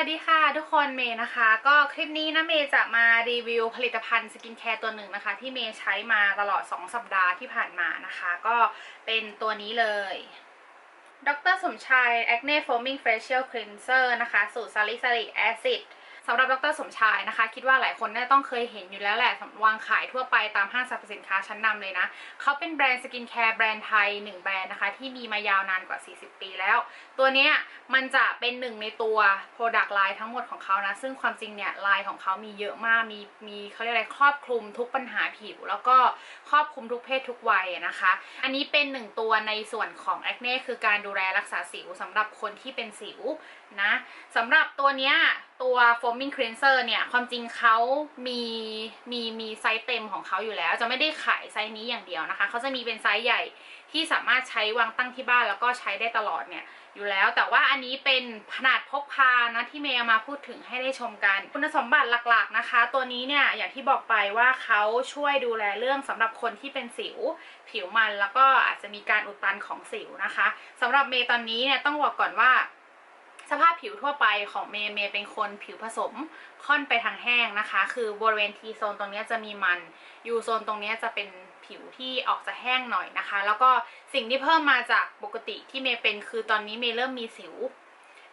วัสดีค่ะทุกคนเมย์นะคะ ก็คลิปนี้นะเมย์จะมารีวิวผลิตภัณฑ์สกินแคร์ตัวหนึ่งนะคะ ที่เมย์ใช้มาตลอด 2 สัปดาห์ที่ผ่านมานะคะ ก็เป็นตัวนี้เลยดรสมชาย Acne Foaming Facial Cleanser นะคะ สูตรซาลิซาลิกแอซิด Acid สำหรับดรสมชายนะคะ คิดว่าหลายคนน่าต้องเคยเห็นอยู่แล้วแหละวางขายทั่วไปตามห้างสรรพสินค้าชั้นนำเลยนะเขาเป็นแบรนด์สกินแคร์แบรนด์ไทย 1 แบรนด์นะคะ ที่มีมายาวนานกว่า 40 ปีแล้ว ตัวเนี้ยมันจะเป็นหนึ่งในตัว Product Line ทั้งหมดของเขานะ ซึ่งความจริงเนี่ยลายของเขามีเยอะมากมีมีเขาเรียกอะไรครอบคลุมทุกปัญหาผิว แล้วก็ครอบคลุมทุกเพศทุกวัยนะคะ อันนี้เป็นหนึ่งตัวในส่วนของ Acne คือการดูแลรักษาสิวสำหรับคนที่เป็นสิวนะสำหรับตัวเนี้ยตัวโฟม foaming cleanser เนี่ย ความจริงเขามีมีมีไซส์เต็มของเขาอยู่แล้ว จะไม่ได้ขายไซส์นี้อย่างเดียวนะคะ เขาจะมีเป็นไซส์ใหญ่ที่สามารถใช้วางตั้งที่บ้านแล้วก็ใช้ได้ตลอดเนี่ยอยู่แล้ว แต่ว่าอันนี้เป็นขนาดพกพานะที่เมย์มาพูดถึงให้ได้ชมกัน คุณสมบัติหลักๆนะคะ ตัวนี้เนี่ยอย่างที่บอกไปว่าเขาช่วยดูแลเรื่องสำหรับคนที่เป็นสิว ผิวมันแล้วก็อาจจะมีการอุดตันของสิวนะคะสำหรับเมย์ตอนนี้เนี่ยต้องบอกก่อนว่า ผิวทั่วไปของเมย์เมย์เป็นคนผิวผสมค่อนไปทางแห้งนะคะ คือบริเวณทีโซนตรงนี้จะมีมันยูโซนตรงนี้จะเป็นผิวที่ออกจะแห้งหน่อยนะคะ แล้วก็สิ่งที่เพิ่มมาจากปกติที่เมย์เป็นคือตอนนี้เมย์เริ่มมีสิว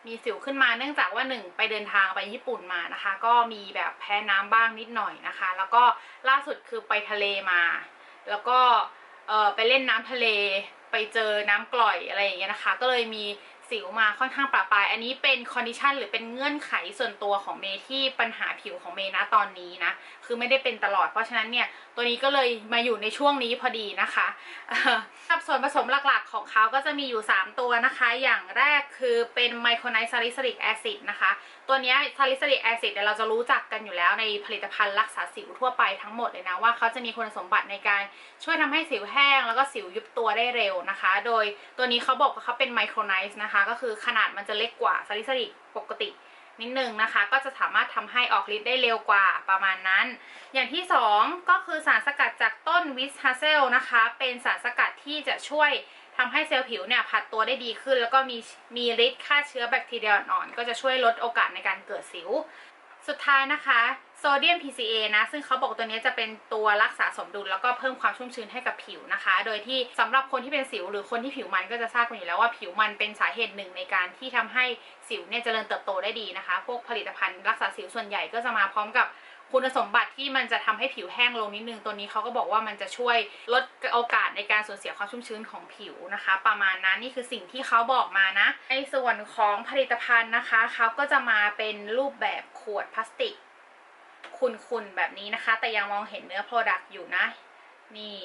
มีสิวขึ้นมาเนื่องจากว่าหนึ่งไปเดินทางไปญี่ปุ่นมานะคะ ก็มีแบบแพ้น้ำบ้างนิดหน่อยนะคะ แล้วก็ล่าสุดคือไปทะเลมา แล้วก็ไปเล่นน้ำทะเลไปเจอน้ำกร่อยอะไรอย่างเงี้ยนะคะ ก็เลยมี สิวมาค่อนข้างปราปราย อันนี้เป็นคอนดิชันหรือเป็นเงื่อนไขส่วนตัวของเมย์ที่ปัญหาผิวของเมย์นะตอนนี้นะ คือไม่ได้เป็นตลอด เพราะฉะนั้นเนี่ยตัวนี้ก็เลยมาอยู่ในช่วงนี้พอดีนะคะกับส่วนผสมหลักๆ ของเขาก็จะมีอยู่ 3 ตัวนะคะ อย่างแรกคือเป็นไมโครไนซ์ซาลิซิลิกแอซิดนะคะ ตัวนี้ซาลิซิลิกแอซิดเราจะรู้จักกันอยู่แล้วในผลิตภัณฑ์รักษาสิวทั่วไปทั้งหมดเลยนะว่าเขาจะมีคุณสมบัติในการช่วยทำให้สิวแห้ง แล้วก็สิวยุบตัวได้เร็วนะคะ โดยตัวนี้เขาบอกว่าเขาเป็นไมโครไนซ์นะคะก็คือขนาดมันจะเล็กกว่าซาลิซิลิกปกตินิดนึงนะคะ ก็จะสามารถทำให้ออกฤทธิ์ได้เร็วกว่าประมาณนั้น อย่างที่ 2 ก็คือสารสกัดจากต้นวิสฮาเซลนะคะ เป็นสารสกัดที่จะช่วยทำให้เซลล์ผิวเนี่ยผัดตัวได้ดีขึ้น แล้วก็มีมีฤทธิ์ฆ่าเชื้อแบคทีเรียอ่อนๆก็จะช่วยลดโอกาสในการเกิดสิว สุดท้ายนะคะ เดียม PCA นะ ซึ่งเขาบอกตัวนี้จะเป็นตัวรักษาสมดุลแล้วก็เพิ่มความชุ่มชื้นให้กับผิวนะคะ โดยที่สำหรับคนที่เป็นสิวหรือคนที่ผิวมันก็จะทราบกันอยู่แล้วว่าผิวมันเป็นสาเหตุหนึ่งในการที่ทำให้สิวเนี่ยเจริญเติบโตได้ดีนะคะ พวกผลิตภัณฑ์รักษาสิวส่วนใหญ่ก็จะมาพร้อมกับคุณสมบัติที่มันจะทำให้ผิวแห้งลงนิดนึงตัวนี้เขาก็บอกว่ามันจะช่วยลดโอกาสในการสูญเสียความชุ่มชื้นของผิวนะคะ ประมาณนั้นนี่คือสิ่งที่เขาบอกมานะ ในส่วนของผลิตภัณฑ์นะคะเขาก็จะมาเป็นรูปแบบขวดพลาสติก คุณๆแบบนี้นะคะ แต่ยังมองเห็นเนื้อ Product อยู่นะ นี่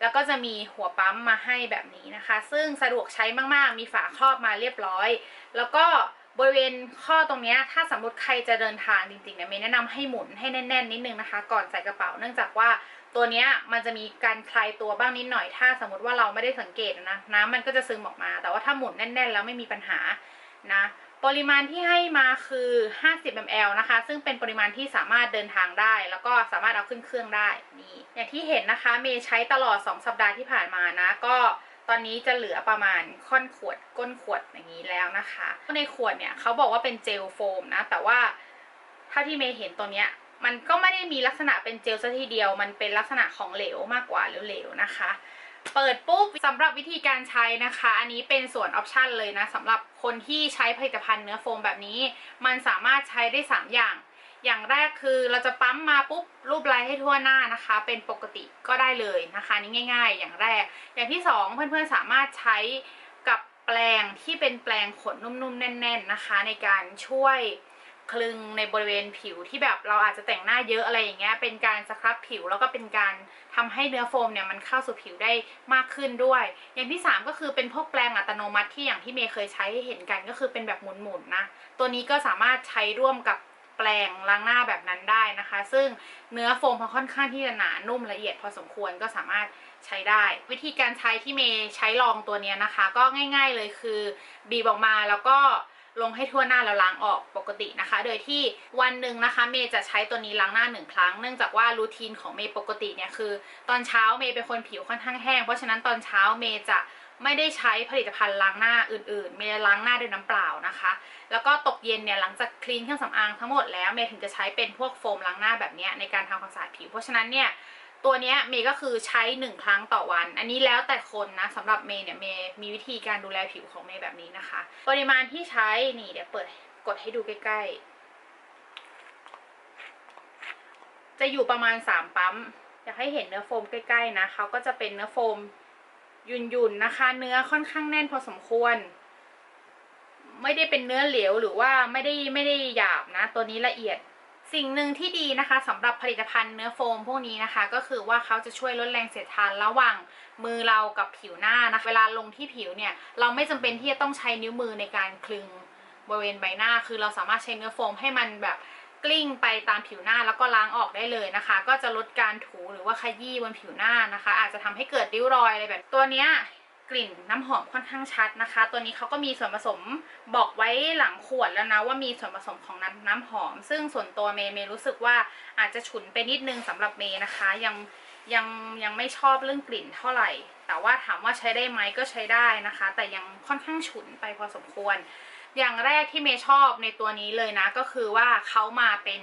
แล้วก็จะมีหัวปั๊มมาให้แบบนี้นะคะ ซึ่งสะดวกใช้มากๆ มีฝาครอบมาเรียบร้อย แล้วก็บริเวณข้อตรงนี้ถ้าสมมติใครจะเดินทางจริงๆเนี่ยเมย์แนะนำให้หมุนให้แน่นๆนิดนึงนะคะ ก่อนใส่กระเป๋าเนื่องจากว่าตัวนี้มันจะมีการคลายตัวบ้างนิดหน่อย ถ้าสมมติว่าเราไม่ได้สังเกตนะน้ำมันก็จะซึมออกมา แต่ว่าถ้าหมุนแน่น ๆ แล้วไม่มีปัญหานะ ปริมาณที่ให้มาคือ 50 ml นะคะ ซึ่งเป็นปริมาณที่สามารถเดินทางได้ แล้วก็สามารถเอาขึ้นเครื่องได้นี่อย่างที่เห็นนะคะเมย์ใช้ตลอด 2 สัปดาห์ที่ผ่านมานะ ก็ตอนนี้จะเหลือประมาณค่อนขวดก้นขวดอย่างนี้แล้วนะคะ ในขวดเนี่ยเขาบอกว่าเป็นเจลโฟมนะ แต่ว่าถ้าที่เมย์เห็นตัวเนี้ยมันก็ไม่ได้มีลักษณะเป็นเจลซะทีเดียว มันเป็นลักษณะของเหลวมากกว่าเหลวๆนะคะ เปิดปุ๊บสำหรับวิธีการใช้นะคะ อันนี้เป็นส่วนออปชันเลยนะสำหรับคนที่ใช้ผลิตภัณฑ์เนื้อโฟมแบบนี้ มันสามารถใช้ได้ 3 อย่าง อย่างแรกคือเราจะปั๊มมาปุ๊บรูปลายให้ทั่วหน้านะคะ เป็นปกติก็ได้เลยนะคะนี่ง่าย ๆ อย่างแรก อย่างที่ 2 เพื่อนๆสามารถใช้กับแปรงที่เป็นแปรงขนนุ่มๆแน่น ๆนะคะ ในการช่วย คลึงในบริเวณผิวที่แบบเราอาจจะแต่งหน้าเยอะอะไรอย่างเงี้ยเป็นการสครับผิวแล้วก็เป็นการทำให้เนื้อโฟมเนี่ยมันเข้าสู่ผิวได้มากขึ้นด้วย อย่างที่ 3 ก็คือเป็นพวกแปรงอัตโนมัติที่อย่างที่เมย์เคยใช้ให้เห็นกันก็คือเป็นแบบหมุนๆนะตัวนี้ก็สามารถใช้ร่วมกับแปรงล้างหน้าแบบนั้นได้นะคะ ซึ่งเนื้อโฟมเขาค่อนข้างที่จะหนานุ่มละเอียดพอสมควรก็สามารถใช้ได้ วิธีการใช้ที่เมย์ใช้ลองตัวนี้นะคะ ก็ง่าย ๆเลยคือบีบออกมาแล้วก็ ลงให้ทั่วหน้าแล้วล้างออกปกตินะคะ โดยที่วันหนึ่งนะคะเมย์จะใช้ตัวนี้ล้างหน้าหนึ่งครั้ง เนื่องจากว่ารูทีนของเมย์ปกติเนี่ยคือตอนเช้าเมย์เป็นคนผิวค่อนข้างแห้ง เพราะฉะนั้นตอนเช้าเมย์จะไม่ได้ใช้ผลิตภัณฑ์ล้างหน้าอื่นๆ เมย์ล้างหน้าด้วยน้ำเปล่านะคะ แล้วก็ตกเย็นเนี่ยหลังจากคลีนเครื่องสำอางทั้งหมดแล้วเมย์ถึงจะใช้เป็นพวกโฟมล้างหน้าแบบเนี้ยในการทำความสะอาดผิว เพราะฉะนั้นเนี่ย ตัวนี้เมย์ก็คือใช้หนึ่งครั้งต่อวัน อันนี้แล้วแต่คนนะสำหรับเมย์เนี่ยเมย์มีวิธีการดูแลผิวของเมย์แบบนี้นะคะ ปริมาณที่ใช้นี่เดี๋ยวเปิดกดให้ดูใกล้ ๆ จะอยู่ประมาณสามปั๊ม อยากให้เห็นเนื้อโฟมใกล้ ๆ นะเขาก็จะเป็นเนื้อโฟมยุ่นๆนะคะ เนื้อค่อนข้างแน่นพอสมควร ไม่ได้เป็นเนื้อเหลวหรือว่าไม่ได้ไม่ได้หยาบนะ ตัวนี้ละเอียด สิ่งหนึ่งที่ดีนะคะสำหรับผลิตภัณฑ์เนื้อโฟมพวกนี้นะคะ ก็คือว่าเขาจะช่วยลดแรงเสียดทานระหว่างมือเรากับผิวหน้านะะเวลาลงที่ผิวเนี่ยเราไม่จำเป็นที่จะต้องใช้นิ้วมือในการคลึงบริเวณใบหน้า คือเราสามารถใช้เนื้อโฟมให้มันแบบกลิ้งไปตามผิวหน้าแล้วก็ล้างออกได้เลยนะคะ ก็จะลดการถูหรือว่าขยี้บนผิวหน้านะคะ อาจจะทำให้เกิดริ้วรอยอะไรแบบตัวเนี้ย กลิ่นน้ำหอมค่อนข้างชัดนะคะ ตัวนี้เขาก็มีส่วนผสมบอกไว้หลังขวดแล้วนะว่ามีส่วนผสมของน้ำน้ำหอม ซึ่งส่วนตัวเมย์เมย์รู้สึกว่าอาจจะฉุนไปนิดนึงสำหรับเมย์นะคะ ยังยังยังไม่ชอบเรื่องกลิ่นเท่าไหร่ แต่ว่าถามว่าใช้ได้ไหมก็ใช้ได้นะคะ แต่ยังค่อนข้างฉุนไปพอสมควร อย่างแรกที่เมย์ชอบในตัวนี้เลยนะ ก็คือว่าเขามาเป็น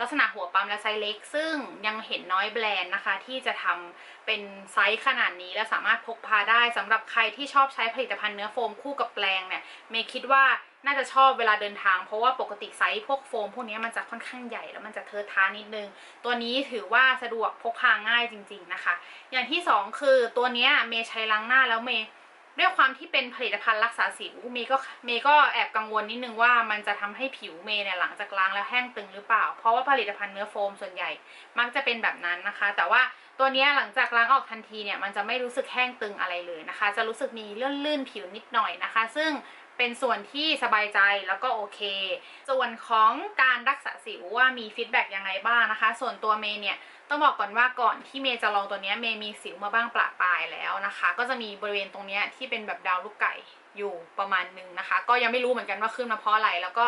ลักษณะหัวปั๊มและไซส์เล็ก ซึ่งยังเห็นน้อยแบรนด์นะคะ ที่จะทำเป็นไซส์ขนาดนี้และสามารถพกพาได้สำหรับใครที่ชอบใช้ผลิตภัณฑ์เนื้อโฟมคู่กับแปรงเนี่ยเมย์คิดว่าน่าจะชอบเวลาเดินทาง เพราะว่าปกติไซส์พวกโฟมพวกนี้มันจะค่อนข้างใหญ่แล้วมันจะเทอะทานิดนึง ตัวนี้ถือว่าสะดวกพกพาง่ายจริง ๆนะคะ อย่างที่สองคือตัวนี้เมย์ใช้ล้างหน้าแล้วเมย์ ด้วยความที่เป็นผลิตภัณฑ์รักษาสิวเมย์ก็เมย์ก็แอบกังวลนิดนึงว่ามันจะทำให้ผิวเมย์เนี่ยหลังจากล้างแล้วแห้งตึงหรือเปล่า เพราะว่าผลิตภัณฑ์เนื้อโฟมส่วนใหญ่มักจะเป็นแบบนั้นนะคะ แต่ว่าตัวนี้หลังจากล้างออกทันทีเนี่ยมันจะไม่รู้สึกแห้งตึงอะไรเลยนะคะ จะรู้สึกมีเลื่อนๆผิวนิดหน่อยนะคะ ซึ่ง เป็นส่วนที่สบายใจแล้วก็โอเค ส่วนของการรักษาสิวว่ามีฟีดแบ็กยังไงบ้างนะคะ ส่วนตัวเมย์เนี่ยต้องบอกก่อนว่าก่อนที่เมย์จะลองตัวนี้เมย์มีสิวมาบ้างประปรายแล้วนะคะ ก็จะมีบริเวณตรงนี้ที่เป็นแบบดาวลูกไก่อยู่ประมาณหนึงนะคะ ก็ยังไม่รู้เหมือนกันว่าขึ้นมาเพราะอะไร แล้วก็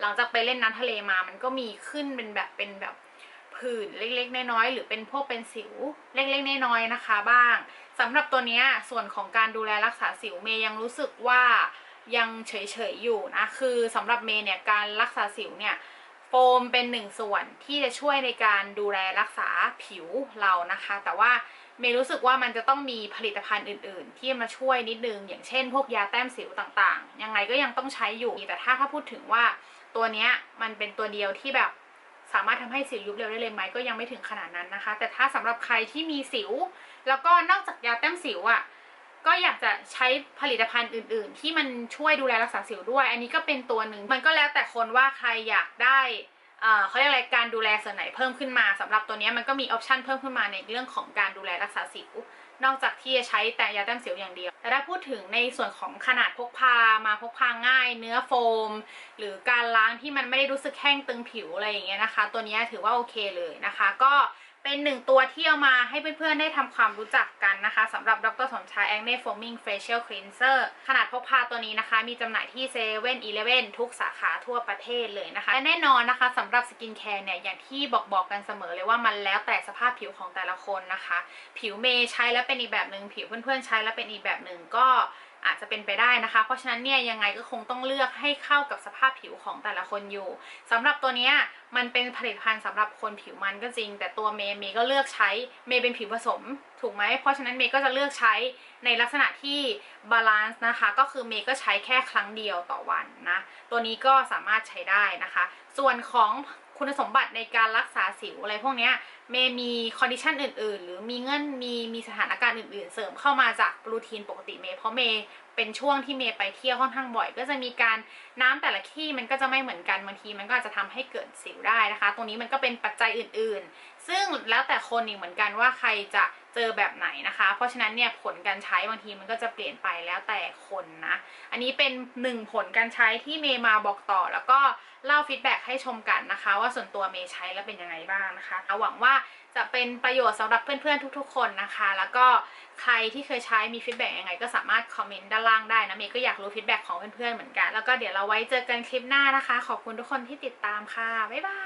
หลังจากไปเล่นน้ำทะเลมามันก็มีขึ้นเป็นแบบเป็นแบบผื่นเล็กๆน้อยๆหรือเป็นพวกเป็นสิวเล็กๆน้อยๆนะคะ บ้างสำหรับตัวเนี้ยส่วนของการดูแลรักษาสิวเมย์ยังรู้สึกว่า ยังเฉยๆอยู่นะ คือสำหรับเมย์เนี่ยการรักษาสิวเนี่ยโฟมเป็นหนึ่งส่วนที่จะช่วยในการดูแลรักษาผิวเรานะคะ แต่ว่าเมย์รู้สึกว่ามันจะต้องมีผลิตภัณฑ์อื่น ๆ ที่มาช่วยนิดนึง อย่างเช่น พวกยาแต้มสิวต่างๆ ยังไงก็ยังต้องใช้อยู่ แต่ถ้าถ้าพูดถึงว่าตัวเนี้ยมันเป็นตัวเดียวที่แบบสามารถทำให้สิวยุบเร็วได้เลยไหมก็ยังไม่ถึงขนาดนั้นนะคะ แต่ถ้าสำหรับใครที่มีสิว แล้วก็นอกจากยาแต้มสิวอะ่ะ ก็อยากจะใช้ผลิตภัณฑ์อื่น ๆ ที่มันช่วยดูแลรักษาสิวด้วย อันนี้ก็เป็นตัวหนึ่งมันก็แล้วแต่คนว่าใครอยากได้เอ่อเขาเรียกอะไรการดูแลส่วนไหนเพิ่มขึ้นมาสำหรับตัวนี้มันก็มีออปชันเพิ่มขึ้นมาในเรื่องของการดูแลรักษาสิวนอกจากที่จะใช้แต่ยาแต้มสิวอย่างเดียว แต่ถ้าพูดถึงในส่วนของขนาดพกพามาพกพาง่าย เนื้อโฟม หรือการล้างที่มันไม่ได้รู้สึกแห้งตึงผิวอะไรอย่างเงี้ยนะคะ ตัวนี้ถือว่าโอเคเลยนะคะ ก็ เป็นหนึ่งตัวที่เอามาให้เพื่อนๆ ได้ทำความรู้จักกันนะคะสำหรับดรสมชาย Acne Foaming Facial Cleanser ขนาดพกพาตัวนี้นะคะ มีจำหน่ายที่เซเว่นอีเลฟเว่นทุกสาขาทั่วประเทศเลยนะคะ และแน่นอนนะคะสำหรับสกินแคร์เนี่ยอย่างที่บอกบอกกันเสมอเลยว่ามันแล้วแต่สภาพผิวของแต่ละคนนะคะ ผิวเมย์ใช้แล้วเป็นอีกแบบหนึ่งผิวเพื่อนๆ ใช้แล้วเป็นอีกแบบหนึ่งก็ อาจจะเป็นไปได้นะคะ เพราะฉะนั้นเนี่ยยังไงก็คงต้องเลือกให้เข้ากับสภาพผิวของแต่ละคนอยู่สำหรับตัวเนี้ยมันเป็นผลิตภัณฑ์สำหรับคนผิวมันก็จริง แต่ตัวเมย์เมย์ก็เลือกใช้เมย์เป็นผิวผสม ถูกไหมเพราะฉะนั้นเมย์ก็จะเลือกใช้ในลักษณะที่บาลานซ์นะคะ ก็คือเมย์ก็ใช้แค่ครั้งเดียวต่อวันนะ ตัวนี้ก็สามารถใช้ได้นะคะ ส่วนของ คุณสมบัติในการรักษาสิวอะไรพวกเนี้ยเมย์มีคอนดิชันอื่น ๆ หรือมีเงื่อนมีมีสถานการณ์อื่น ๆ เสริมเข้ามาจากรูทีนปกติเมย์เพราะเมย์เป็นช่วงที่เมย์ไปเที่ยวค่อนข้างบ่อย ก็จะมีการน้ำแต่ละที่มันก็จะไม่เหมือนกันบางที มันก็อาจจะทำให้เกิดสิวได้นะคะ ตรงนี้มันก็เป็นปัจจัยอื่น ๆ ซึ่งแล้วแต่คนอีกเหมือนกันว่าใครจะเจอแบบไหนนะคะ เพราะฉะนั้นเนี่ยผลการใช้บางทีมันก็จะเปลี่ยนไปแล้วแต่คนนะ อันนี้เป็นหนึ่งผลการใช้ที่เมย์มาบอกต่อแล้วก็ เล่าฟีดแบ็กให้ชมกันนะคะ ว่าส่วนตัวเมย์ใช้แล้วเป็นยังไงบ้างนะคะหวังว่าจะเป็นประโยชน์สำหรับเพื่อนๆทุก ๆ คนนะคะ แล้วก็ใครที่เคยใช้มีฟีดแบ็กยังไงก็สามารถคอมเมนต์ด้านล่างได้นะเมย์ก็อยากรู้ฟีดแบ็กของเพื่อนๆเหมือนกันแล้วก็เดี๋ยวเราไว้เจอกันคลิปหน้านะคะ ขอบคุณทุกคนที่ติดตามค่ะบ๊ายบาย